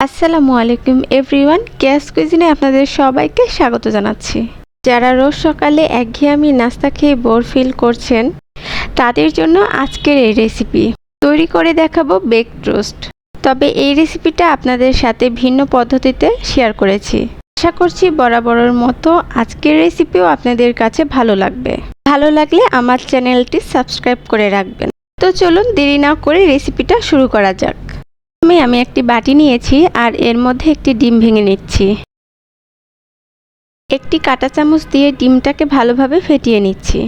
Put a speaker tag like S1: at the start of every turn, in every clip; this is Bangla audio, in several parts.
S1: আসসালামু আলাইকুম এভরিওয়ান গ্যাস কুইজিনে আপনাদের সবাইকে স্বাগত জানাচ্ছি। যারা রোজ সকালে একঘেয়েমি নাস্তা খেয়ে বোর ফিল করছেন, তাদের জন্য আজকের এই রেসিপি। তৈরি করে দেখাবো বেক টোস্ট তবে এই রেসিপিটা আপনাদের সাথে ভিন্ন পদ্ধতিতে শেয়ার করেছি। আশা করছি বরাবরের মতো আজকের রেসিপিও আপনাদের কাছে ভালো লাগবে। ভালো লাগলে আমার চ্যানেলটি সাবস্ক্রাইব করে রাখবেন। তো চলুন দেরি না করে রেসিপিটা শুরু করা যাক। প্রথমে আমি একটি বাটি নিয়েছি আর এর মধ্যে একটি ডিম ভেঙে নিচ্ছি। একটি কাঁটা চামচ দিয়ে ডিমটাকে ভালোভাবে ফেটিয়ে নিচ্ছি।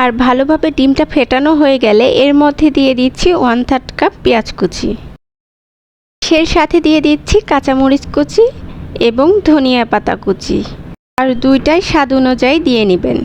S1: আর ভালোভাবে ডিমটা ফেটানো হয়ে গেলে এর মধ্যে দিয়ে দিচ্ছি ওয়ান থার্ড কাপ পেঁয়াজ কুচি। সেই সাথে দিয়ে দিচ্ছি কাঁচামরিচ কুচি এবং ধনিয়া পাতা কুচি। আর দুইটাই স্বাদ অনুযায়ী দিয়ে নেবেন।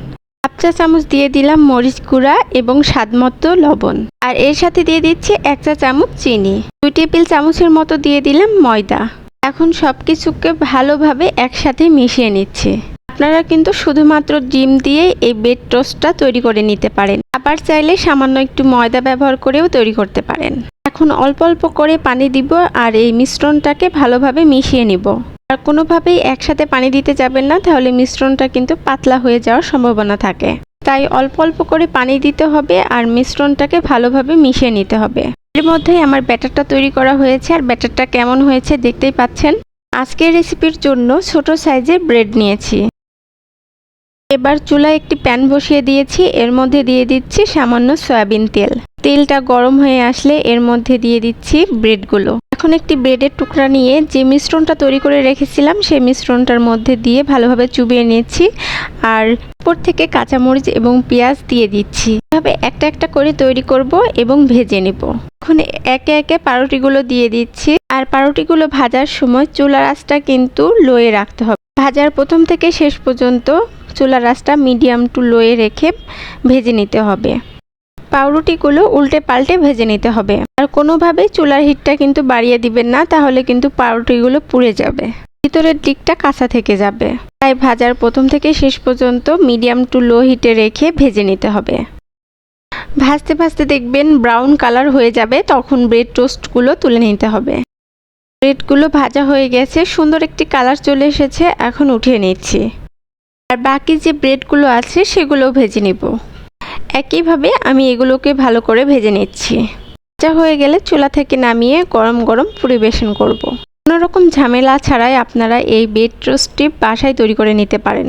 S1: হাফ চা চামচ দিয়ে দিলাম মরিচ গুঁড়া এবং স্বাদমতো লবণ। আর এর সাথে দিয়ে দিচ্ছি এক চা চামচ চিনি। দুই টেবিল চামচের মতো দিয়ে দিলাম ময়দা। এখন সব কিছুকে ভালোভাবে একসাথে মিশিয়ে নিচ্ছে। আপনারা কিন্তু শুধুমাত্র ডিম দিয়ে এই বেড টোস্টটা তৈরি করে নিতে পারেন। আবার চাইলে সামান্য একটু ময়দা ব্যবহার করেও তৈরি করতে পারেন। এখন অল্প অল্প করে পানি দিব আর এই মিশ্রণটাকে ভালোভাবে মিশিয়ে নিব। আর কোনোভাবেই একসাথে পানি দিতে যাবেন না, তাহলে মিশ্রণটা কিন্তু পাতলা হয়ে যাওয়ার সম্ভাবনা থাকে। তাই অল্প অল্প করে পানি দিতে হবে আর মিশ্রণটাকে ভালোভাবে মিশিয়ে নিতে হবে। এর মধ্যেই আমার ব্যাটারটা তৈরি করা হয়েছে। আর ব্যাটারটা কেমন হয়েছে দেখতেই পাচ্ছেন। আজকের রেসিপির জন্য ছোট সাইজের ব্রেড নিয়েছি। এবার চুলায় একটি প্যান বসিয়ে দিয়েছি। এর মধ্যে দিয়ে দিচ্ছি সামান্য সয়াবিন তেল। তেলটা গরম হয়ে আসলে এর মধ্যে দিয়ে দিচ্ছি ব্রেডগুলো। এখন একটি ব্রেডের টুকরা নিয়ে যে মিশ্রণটা তৈরি করে রেখেছিলাম, সেই মিশ্রণটার মধ্যে দিয়ে ভালোভাবে চুবিয়ে নিয়েছি আর উপর থেকে কাঁচামরিচ এবং পেঁয়াজ দিয়ে দিচ্ছি। এভাবে একটা একটা করে তৈরি করব এবং ভেজে নেব। এখন একে একে পাউরুটিগুলো দিয়ে দিচ্ছি আর পাউরুটিগুলো ভাজার সময় চুলার আঁচটা কিন্তু লোয়ে রাখতে হবে। ভাজার প্রথম থেকে শেষ পর্যন্ত চুলার আঁচটা মিডিয়াম টু লোয়ে রেখে ভেজে নিতে হবে। পাউরুটিগুলো উল্টে পাল্টে ভেজে নিতে হবে। আর কোনোভাবেই চুলার হিটটা কিন্তু বাড়িয়ে দিবেন না, তাহলে কিন্তু পাউরুটিগুলো পুড়ে যাবে। ভিতরের দিকটা কাঁচা থেকে যাবে। তাই ভাজার প্রথম থেকে শেষ পর্যন্ত মিডিয়াম টু লো হিটে রেখে ভেজে নিতে হবে। ভাজতে ভাজতে দেখবেন ব্রাউন কালার হয়ে যাবে, তখন ব্রেড টোস্টগুলো তুলে নিতে হবে। ব্রেডগুলো ভাজা হয়ে গেছে, সুন্দর একটি কালার চলে এসেছে, এখন উঠিয়ে নিচ্ছি। আর বাকি যে ব্রেডগুলো আছে সেগুলো ভেজে নিব। একইভাবে আমি এগুলোকে ভালো করে ভেজে নিচ্ছি। ভাজা হয়ে গেলে চুলা থেকে নামিয়ে গরম গরম পরিবেশন করব। কোনো রকম ঝামেলা ছাড়াই আপনারা এই বেড টোস্টটি বাসায় তৈরি করে নিতে পারেন।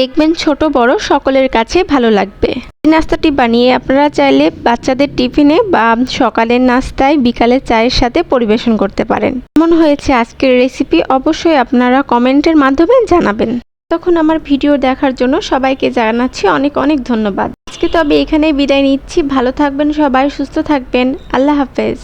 S1: দেখবেন ছোট, বড় সকলের কাছে ভালো লাগবে। এই নাস্তাটি বানিয়ে আপনারা চাইলে বাচ্চাদের টিফিনে বা সকালের নাস্তায় বিকালের চায়ের সাথে পরিবেশন করতে পারেন। কেমন হয়েছে আজকের রেসিপি অবশ্যই আপনারা কমেন্টের মাধ্যমে জানাবেন। তখন আমার ভিডিও দেখার জন্য সবাইকে জানাচ্ছি অনেক অনেক ধন্যবাদ। আজকে তবে এখানেই বিদায় নিচ্ছি। ভালো থাকবেন সবাই সুস্থ থাকবেন। আল্লাহ হাফেজ।